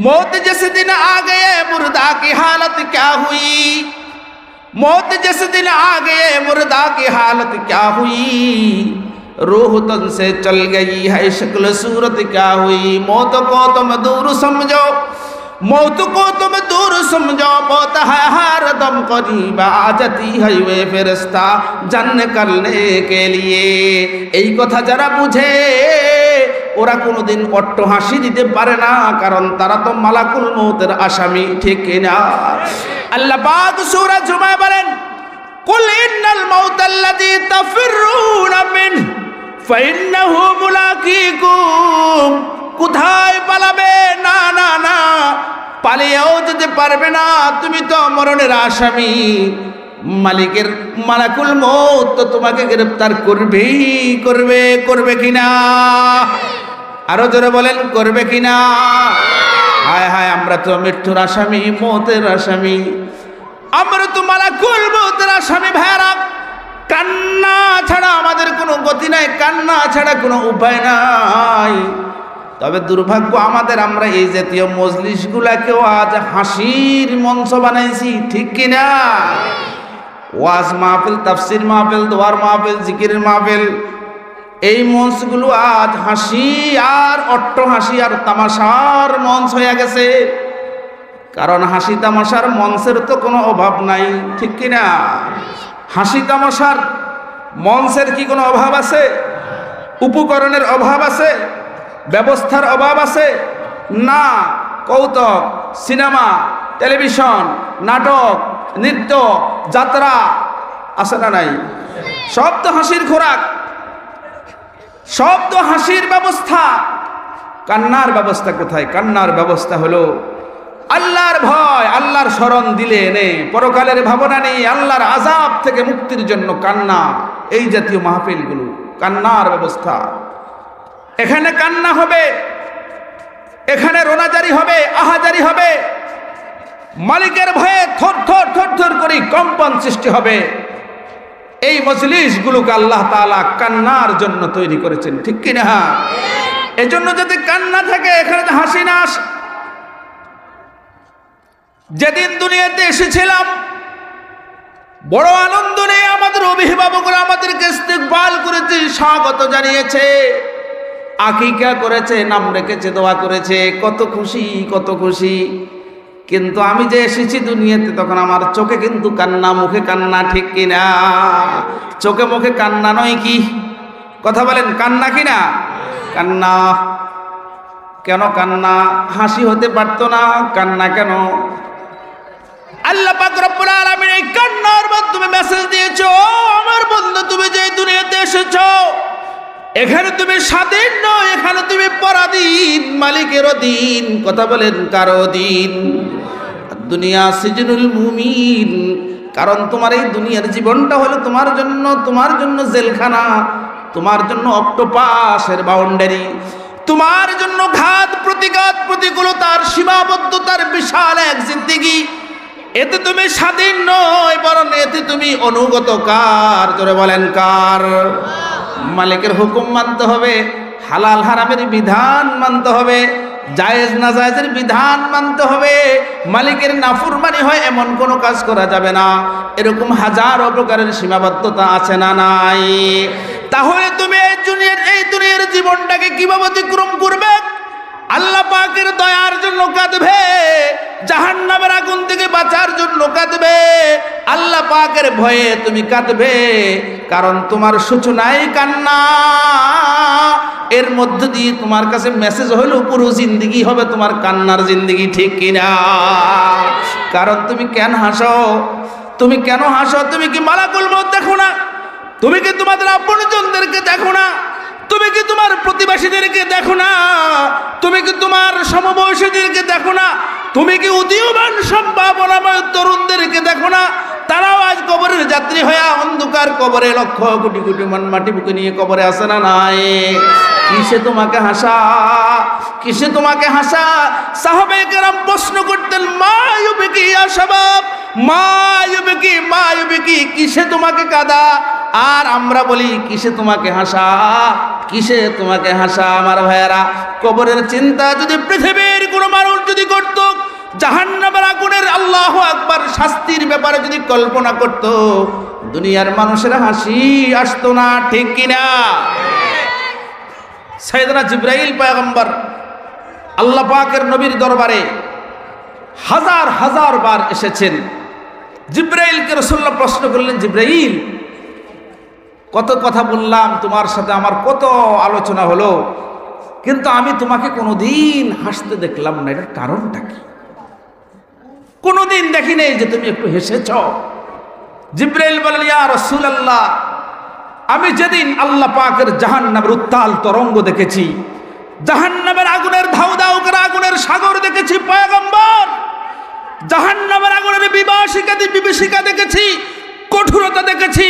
मौत जिस दिन आ गए, मुर्दा की हालत क्या हुई? मौत जिस दिन आ गए, मुर्दा की हालत क्या हुई? रूह तन से चल गई है, शक्ल सूरत क्या हुई? मौत को तुम दूर समझो। मौत को तुम दूर समझो। मौत है हर दम करीब आ जाती है वे फिरस्ता जन्न करने के लिए। यही कथा जरा बुझे ওরা কোনোদিন অট্ট হাসি দিতে পারে না, কারণ তারা তো মালাকুল মৌতের আসামি, ঠিক না? আল্লাহ পাক সূরা জুমা বলেন, কুল ইন্নাল মাউতাল্লাযী তাফিরুনা মিন ফাইন্নাহু মুলাকিকুম। কোথায় পালাবে? না না না, পালিয়েও যেতে পারবে না। তুমি তো মরণের আসামি। মালিকের মালাকুল মৌত তো তোমাকে গ্রেফতার করবেই, করবে করবে কিনা? আরও জোরে বলেন, করবে কিনা? হায় হায়, আমরা তো মৃত্যুর আসামি, মৌতের আসামি। আমরা তো মালাকুল মতের আসামি, ভাইয়ারা। কান্না ছাড়া আমাদের কোনো গতি নাই, কান্না ছাড়া কোনো উপায় নাই। তবে দুর্ভাগ্য আমাদের, আমরা এই জাতীয় মজলিসগুলাকেও আজ হাসির মঞ্চ বানাইছি, ঠিক কিনা? ওয়াজ মাহফিল, তাফসির মাহফিল, দোয়ার মাহফিল, জিকিরের মাহফিল, এই মঞ্চগুলো আজ হাসি আর অট্ট হাসি আর তামাশার মঞ্চ হয়ে গেছে। কারণ হাসি তামাশার মঞ্চের তো কোনো অভাব নাই, ঠিক কিনা হাসি তামাশার মঞ্চের কি কোনো অভাব আছে? উপকরণের অভাব আছে? ব্যবস্থার অভাব আছে? না, কৌতুক, সিনেমা, টেলিভিশন, নাটক নৃত্য যাত্রা আছে না নাই? সব তো হাসির খোরাক। সব তো হাসির ব্যবস্থা। কান্নার ব্যবস্থা কোথায়? কান্নার ব্যবস্থা হলো আল্লাহর ভয়, আল্লাহর স্মরণ দিলে এনে পরকালের ভাবনা নেই আল্লাহর আজাব থেকে মুক্তির জন্য কান্না, এই জাতীয় মাহফিলগুলো, কান্নার ব্যবস্থা। এখানে কান্না হবে, এখানে রোনাজারি হবে, আহাজারি হবে। মালিকের ভয়ে থর থর থর থর করে কম্পন সৃষ্টি হবে। এই মজলিসগুলোকে আল্লাহ তালা কান্নার জন্য তৈরি করেছেন, ঠিক কিনা এজন্য যদি কান্না থাকে, এখানে হাসি না যেদিন দুনিয়াতে এসেছিলাম, বড় আনন্দ নিয়ে আমাদের অভিভাবকরা আমাদেরকে ইস্তেকবাল করেছে, স্বাগত জানিয়েছে। আকিকা করেছে, নাম রেখেছে, দোয়া করেছে। কত খুশি কত খুশি। কিন্তু আমি যে এসেছি দুনিয়াতে, তখন আমার চোখে কিন্তু কান্না, মুখে কান্না, ঠিক কিনা? চোখে মুখে কান্না নয় কি? কথা বলেন, কান্না কিনা? কান্না। কেন কান্না? হাসি হতে পারতো না, কান্না কেন? আল্লাহ পাক রব্বুল আলামিন এই কান্নার মাধ্যমে মেসেজ দিয়েছ আমার বন্ধু, তুমি যে দুনিয়াতে এসেছ, এখানে তুমি স্বাধীন নয় এখানে তুমি পরাধীন মালিকের অধীন কথা বলেন কারও অধীন দুনিয়া সিজনুল মুমিন। কারণ তোমার এই দুনিয়ার জীবনটা হলো তোমার জন্য তোমার জন্য জেলখানা, তোমার জন্য অক্টোপাসের বাউন্ডারি তোমার জন্য ঘাত প্রতিঘাত প্রতিকূলতার সীমাবদ্ধতার বিশাল এক জিন্দিগি। এতে তুমি স্বাধীন নয়, বরং এতে তুমি অনুগত কার? জোরে বলেন কার? মালিকের হুকুম মানতে হবে, হালাল হারামের বিধান মানতে হবে। জায়েজ না জায়েজের বিধান মানতে হবে। মালিকের নাফুরমানি হয়, এমন কোনো কাজ করা যাবে না। এরকম হাজারো প্রকারের সীমাবদ্ধতা আছে না নাই। তাহলে তুমি এই দুনিয়ার এই দুনিয়ার জীবনটাকে কীভাবে অতিক্রম করবে? আল্লাহ পাকের দয়ার জন্য কাঁদবে। জাহান্নামের আগুন থেকে বাঁচার জন্য কাঁদবে। আল্লাহ পাকের ভয়ে তুমি কাঁদবে, কারণ তোমার সূচনায় কান্না। এর মধ্য দিয়ে তোমার কাছে মেসেজ হইল, পুরো জিন্দিগি হবে তোমার কান্নার জিন্দিগি, ঠিক কিনা? কারণ তুমি কেন হাসো? তুমি কেন হাসো? তুমি কি মালাকুল মত দেখো না? তুমি কি তোমাদের আপনজনদেরকে দেখো না? তুমি কি তোমার প্রতিবেশীদেরকে দেখো না? তুমি কি তোমার সমবয়সীদেরকে দেখো না? তুমি কি উদীয়মান সম্ভাবনাময় তরুণদেরকে দেখো না? তারাও আজ কবরের যাত্রী হয়ে অন্ধকার কবরে লক্ষ কোটি কোটি মন মাটি বুকে নিয়ে কবরে আসে না নাই? কিসে তোমাকে হাসা? কিসে তোমাকে হাসা? সাহাবে কেরাম প্রশ্ন করতেন, মা ইউবিকি ইয়া শাবাব? মা ইউবিকি মা ইউবিকি কিসে তোমাকে কাদা? আর আমরা বলি, কিসে তোমাকে হাসা? কিসে তোমাকে হাসা আমার ভাইয়েরা? কবরের চিন্তা যদি পৃথিবীর কোনো মানুষ যদি করত, জাহান্নামের আগুনের আল্লাহ আকবার শাস্তির ব্যাপারে যদি কল্পনা করত, দুনিয়ার মানুষের হাসি আসতো না, ঠিক কিনা? সাইদনা জিব্রাইল পয়গম্বর আল্লাহ পাকের নবীর দরবারে হাজার হাজার বার এসেছেন। জিব্রাইলকে রসুল্লাহ প্রশ্ন করলেন, জিব্রাইল কত কথা বললাম, তোমার সাথে আমার কত আলোচনা হলো, কিন্তু আমি তোমাকে কোনোদিন হাসতে দেখলাম না। এটার কারণটা কি? কোনোদিন দেখি নেই যে তুমি একটু হেসেছ। জিব্রাইল বলেন ইয়া রসুল আল্লাহ আমি যেদিন আল্লাহ পাকের জাহান নামের উত্তাল তরঙ্গ দেখেছি জাহান নামের আগুনের ধাউ ধাউ করে আগুনের সাগর দেখেছি, পয়গম্বর! জাহান নামের আগুনের বিবাসিকা বিভীষিকা দেখেছি, কঠোরতা দেখেছি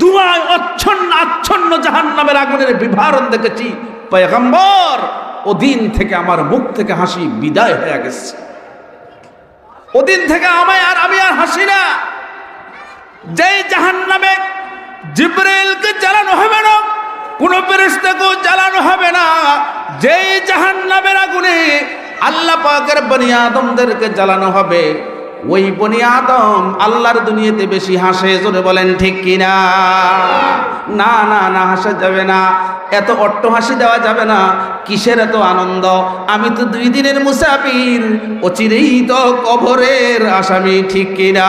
দুয়ায় অচ্ছন্ন আচ্ছন্ন জাহান নামের আগুনের বিভারণ দেখেছি। পয়গম্বর ওদিন থেকে আমার মুখ থেকে হাসি বিদায় হয়ে গেছে। ওদিন থেকে আমায় আর আমি আর হাসি না। যেই জাহান নামে জিব্রাইলকে জ্বালানো হবে না, কোন ফেরেশতাকেও জ্বালানো হবে না, যেই জাহান নামের আগুনে আল্লাহ পাকের বনি আদমদেরকে জ্বালানো হবে ওই বনি আদম আল্লাহর দুনিয়াতে বেশি হাসে, জোরে বলেন, ঠিক কিনা? না না না, হাসা যাবে না। এত অট্ট হাসি দেওয়া যাবে না। কিসের এত আনন্দ? আমি তো দুই দিনের মুসাফির, অচিরেই তো কবরের আসামি, ঠিক কিনা?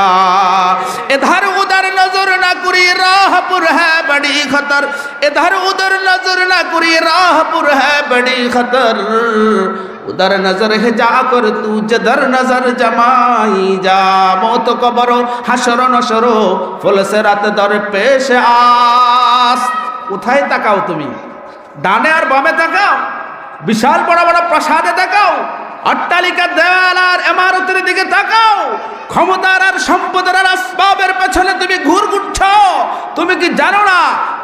এধার উদার নজর না করি রাহপুর হ্যাঁ বড়ি খতর। এধার উদার নজর না করি রাহপুর হ্যাঁ বড়ি খতর। उधर नजर है जाकर तू जदर नजर जमाई जा मौत कबरो হাসর নসরো ফলসে রাত দর পেশ আস কোথায় তাকাও তুমি ডানে আর বামে তাকাও বিশাল বড় বড় প্রাসাদে তাকাও অট্টালিকার দেওয়াল আর এমারতের দিকে তাকাও ক্ষমতার আর সম্পদের আর আসবাবের পেছনে তুমি ঘুর ঘুরছ তুমি কি জানো না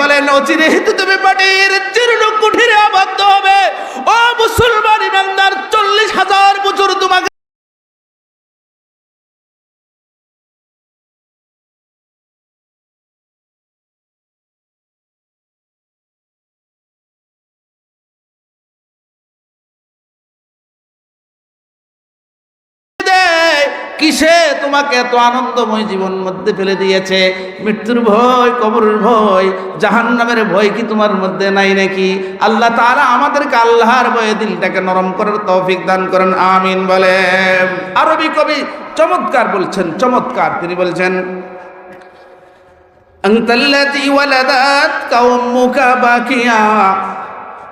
বলেন, অচিরে হেতু তুমি মাটির জীর্ণ কুঠিরে হবে। ও মুসলমান ইমানদার চল্লিশ হাজার বছর তোমাকে কিসে তোমাকে এত আনন্দময় জীবন মধ্যে ফেলে দিয়েছে মৃত্যুর ভয় কবরের ভয় জাহান্নামের ভয় কি তোমার মধ্যে নাই নাকি আল্লাহ তাআলা আমাদেরকে আল্লাহর ভয়ে দিলটাকে নরম করার তৌফিক দান করেন আমিন বলে আরবি কবি চমৎকার বলছেন চমৎকার তিনি বলছেন أنت التي ولدتك أمك باكيا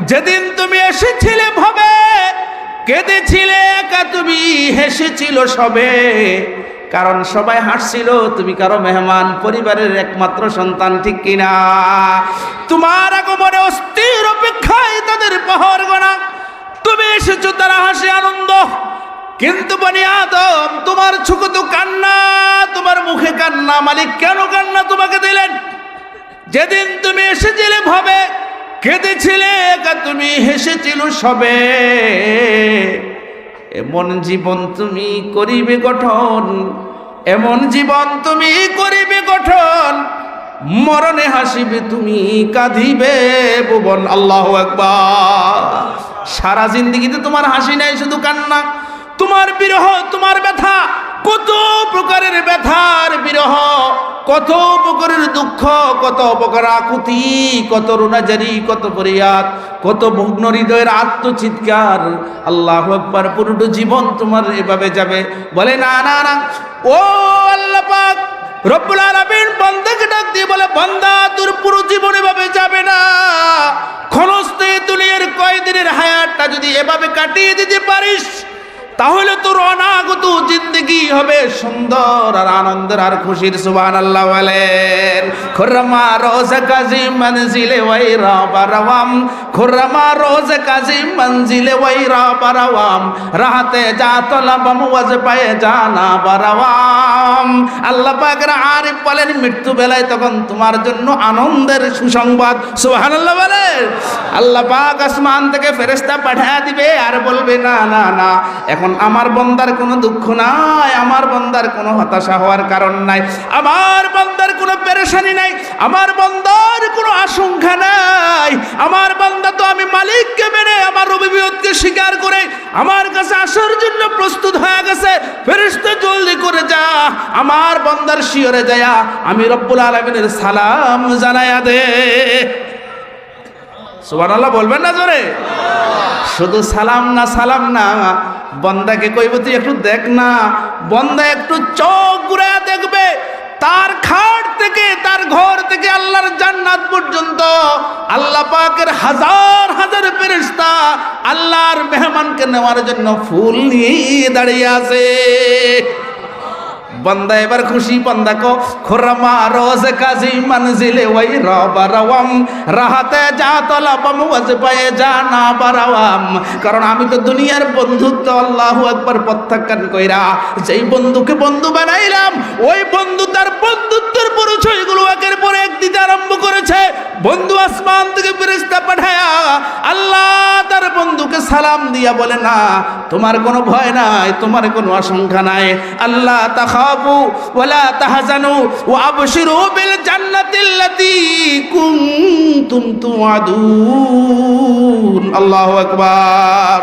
যেদিন তুমি এসেছিলে ভাবে, কেঁদেছিলে একা তুমি, হেসেছিল সবে। কারণ সবাই হাসছিল, তুমি কারও মেহমান, পরিবারের একমাত্র সন্তান, ঠিক কিনা? তোমার আগমনে অস্থির অপেক্ষায় তাদের পাহর গোনা তুমি এসেছ, তারা হাসি আনন্দ। কিন্তু বনি আদম, তোমার চোখে তো কান্না, তোমার মুখে কান্না, মালিক কেন কান্না তোমাকে দিলেন? যেদিন তুমি এসেছিলে ভাবে কেঁদেছিলে একা তুমি হেসেছিল সবে। এমন জীবন তুমি করিবে গঠন, এমন জীবন তুমি করিবে গঠন, মরণে হাসিবে তুমি, কাঁদিবে ভুবন। আল্লাহ একবার সারা জিন্দগিতে তোমার হাসি নাই, শুধু কান্না। তোমার বিরহ, তোমার ব্যথা কত প্রকারের ব্যথার বিরহ, কত প্রকারের দুঃখ, কত প্রকার আকুতি, কত রুনাজারি, কত ফরিয়াদ, কত ভগ্ন হৃদয়ের আত্মচিৎকার। আল্লাহ একবার পুরোটো জীবন তোমার এভাবে যাবে। বলে, না না না। ও আল্লাহ পাক, রব্বুল আলামিন ডাক দিয়ে বলে, বান্দা, তোর পুরো জীবন এভাবে যাবে না। ক্ষণস্তে দুনিয়ার কয়দিনের হায়াতটা যদি এভাবে কাটিয়ে দিতে পারিস তাহলে তোর অনাগত জিন্দগি হবে সুন্দর আর আনন্দের আর খুশির সুবান আল্লাহ বলেন। খুরমা রোজ কাজী মঞ্জিলে ওয়াইরা বারাওয়াম। খুরমা রোজ কাজী মঞ্জিলে ওয়াইরা বারাওয়াম। রাহতে যা তলবম ওয়াজ পায়ে জানা বারাওয়াম। আল্লাহ পাকের আরিফ বলেন, মৃত্যু বেলায় তখন তোমার জন্য আনন্দের সুসংবাদ, সুবহানাল্লাহ বলেন। আল্লাহ পাক আসমান থেকে ফেরেশতা পাঠিয়ে দিবে আর বলবে, না না না, এখন আমার বন্দার কোনো দুঃখ নাই, আমার বন্দার কোনো হতাশা হওয়ার কারণ নাই, আমার বন্দার কোনো পেরেশানি নাই, আমার বন্দার কোনো আশঙ্কা নাই, আমার বান্দা তো আমি মালিককে মেনে, আমার অভিবিয়তকে স্বীকার করে আমার কাছে আসার জন্য প্রস্তুত হয়ে গেছে, ফেরেশতা জলদি করে যা, আমার বন্দার শিয়রে যায়া আমি রব্বুল আলমিনের সালাম জানায়া দে। সুবহানাল্লাহ বলবেন না জোরে? শুধু সালাম না সালাম না। বন্দাকে কইব, তুই একটু দেখ না। বন্দা একটু চোখ ঘুরে দেখবে, তার খাট থেকে, তার ঘর থেকে আল্লাহর জান্নাত পর্যন্ত। আল্লাহ পাকের হাজার হাজার ফেরেশতা আল্লাহর মেহমানকে নেওয়ার জন্য ফুল নিয়ে দাঁড়িয়ে আছে। বন্দা এবার খুশি, বন্দা কো খুরমা রোজ কাজী মনজিলে ওই রবারওয়াম রাহাতে যা তলাবম ওয়াজ পায়ে যা না বারাওয়াম কারণ আমি তো দুনিয়ার বন্ধুত্ব আল্লাহু একবার প্রত্যাখ্যান কইরা যেই বন্ধুকে বন্ধু বানাইলাম, ওই বন্ধু তার বন্ধুত্বের পরিচয়গুলো একের পর এক দিতে আরম্ভ করেছে। বন্ধু আসমান থেকে ফেরেশতা পাঠায়া আল্লাহ তার বন্ধুকে সালাম দিয়া বলে, না, তোমার কোনো ভয় নাই, তোমার কোনো আশঙ্কা নাই। আল্লাহ ওয়ালা তাহজানু ওয়া আবশিরু বিল জান্নাতিল্লাতী কুনতুম তুআদুন। আল্লাহু আকবার।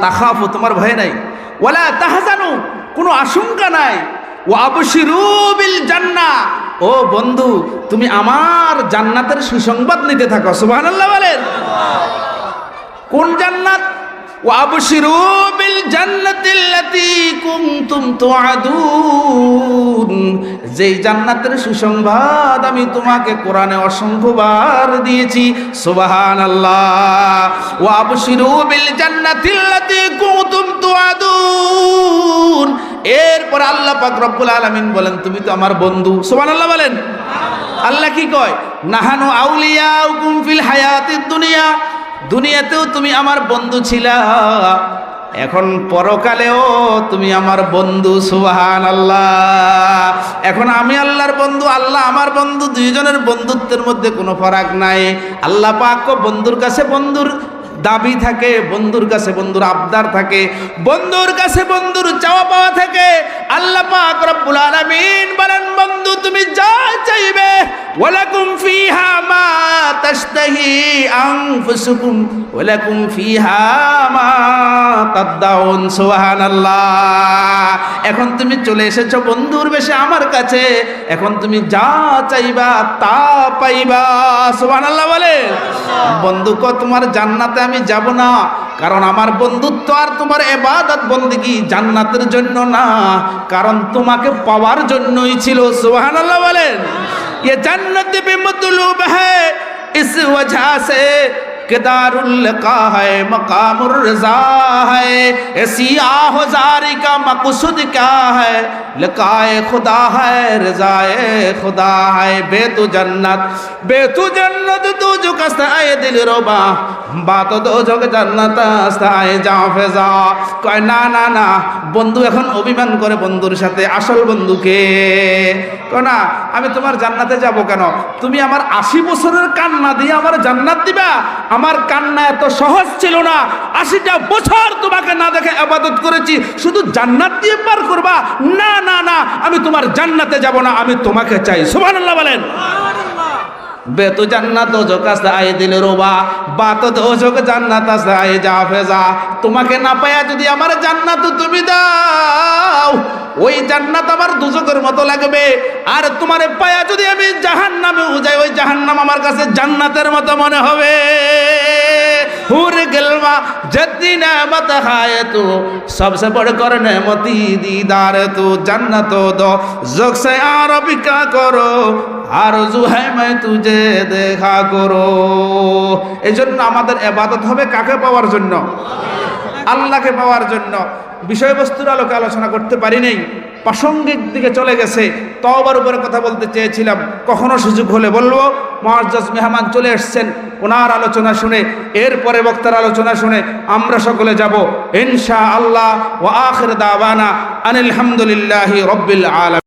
তাখাফু, তোমার ভয় নাই। ওয়ালা তাহজানু, কোনো আশঙ্কা নাই। ও আবশিরু বিল জান্নাহ ও বন্ধু, তুমি আমার জান্নাতের সুসংবাদ নিতে থাকো, সুবহানাল্লাহ বলেন। কোন জান্নাত? তুআদুন। যেই জান্নাতের সুসংবাদ আমি তোমাকে কোরআনে অসংখ্যবার দিয়েছি জান্নাতিল্লাতী কুনতুম তুআদুন। এরপর আল্লাহ পাক আলামিন বলেন, তুমি তো আমার বন্ধু। সুবহানাল্লাহ বলেন। আল্লাহ কি কয়? নাহানু আউলিয়া উকুম ফিল হায়াতিদ দুনিয়া। দুনিয়াতেও তুমি আমার বন্ধু ছিলা। এখন পরকালেও তুমি আমার বন্ধু সুবাহান আল্লাহ এখন আমি আল্লাহর বন্ধু, আল্লাহ আমার বন্ধু, দুইজনের বন্ধুত্বের মধ্যে কোনো ফারাক নাই। আল্লাহ পাক বন্ধুর কাছে বন্ধুর দাবি থাকে, বন্ধুর কাছে বন্ধুর আবদার থাকে, বন্ধুর কাছে বন্ধুর চাওয়া পাওয়া থাকে। আল্লাহ পাক রব্বুল আলামিন বলেন, বন্ধু, তুমি যা চাইবে, ওয়ালাকুম ফিহা মা তাশতাহি আনফুসুকুম, ওয়ালাকুম ফিহা মা তাদদাউন সুবহানাল্লাহ। এখন তুমি চলে এসেছ বন্ধুর বেশে আমার কাছে। এখন তুমি যা চাইবা তা পাইবা, সুবহানাল্লাহ বলে বন্ধু তোমার জান্নাতে আমি যাব না। কারণ আমার বন্ধুত্ব আর তোমার এবাদত বন্দিগি জান্নাতের জন্য না। কারণ তোমাকে পাওয়ার জন্যই ছিল সুহান আল্লাহ বলেন। এ জান্নাতে বেমতলুব হ্যাঁ ইস ওয়াজা সে से केदारुल्लका है मकामुर रजा है ऐसी आहोजारी का मकसद क्या है लकाए खुदा है रजाए खुदा है बेतु जन्नत बेतु जन्नत तू जो कस्ताए दिल रोबा बात দো যোগ জান্নাত আস্তায় যাও ফেজা কয় না না না বন্ধু এখন অভিমান করে বন্ধুর সাথে আসল বন্ধুকে কয় না আমি তোমার জান্নাতে যাব কেন তুমি আমার আশি বছরের কান্না দিয়ে আমার জান্নাত দিবা আমার কান্না এত সহজ ছিল না। আশিটা বছর তোমাকে না দেখে আবাদত করেছি। শুধু জান্নাত দিয়ে পার করবা? না না না। আমি তোমার জান্নাতে যাব না। আমি তোমাকে চাই। সুবহানাল্লাহ বলেন। বে তো জান্নাত ওজক আছে আই দিলে রোবা। বাত তো দোজক জান্নাত আছে, আয়ে যা ফেজা। তোমাকে না পায়া যদি আমার জান্নাত তুমি দাও, ওই জান্নাত আমার দুজকের মতো লাগবে। আর তোমার পায়া যদি আমি জাহান নামে যাই ওই জাহান্নাম আমার কাছে জান্নাতের মতো মনে হবে। হুর গেলমা जद्दी नेमत है तू सबसे बढ़कर नेमती दीदार तू जन्नत दो जग से आरब क्या करो আরজু হ্যাঁ मैं तुझे দেখা করো এই জন্য আমাদের এবাদত হবে কাকে পাওয়ার জন্য আল্লাহকে পাওয়ার জন্য বিষয়বস্তুর আলোকে আলোচনা করতে পারি নাই প্রাসঙ্গিক দিকে চলে গেছে। তবার উপরে কথা বলতে চেয়েছিলাম। কখনো সুযোগ হলে বলব মহাজাজ মেহমান চলে এসছেন। ওনার আলোচনা শুনে, এরপরে বক্তার আলোচনা শুনে আমরা সকলে যাব। ইনশা আল্লাহ ও আখির দাওয়ানা আনিল হামদুলিল্লাহি রব্বিল আলম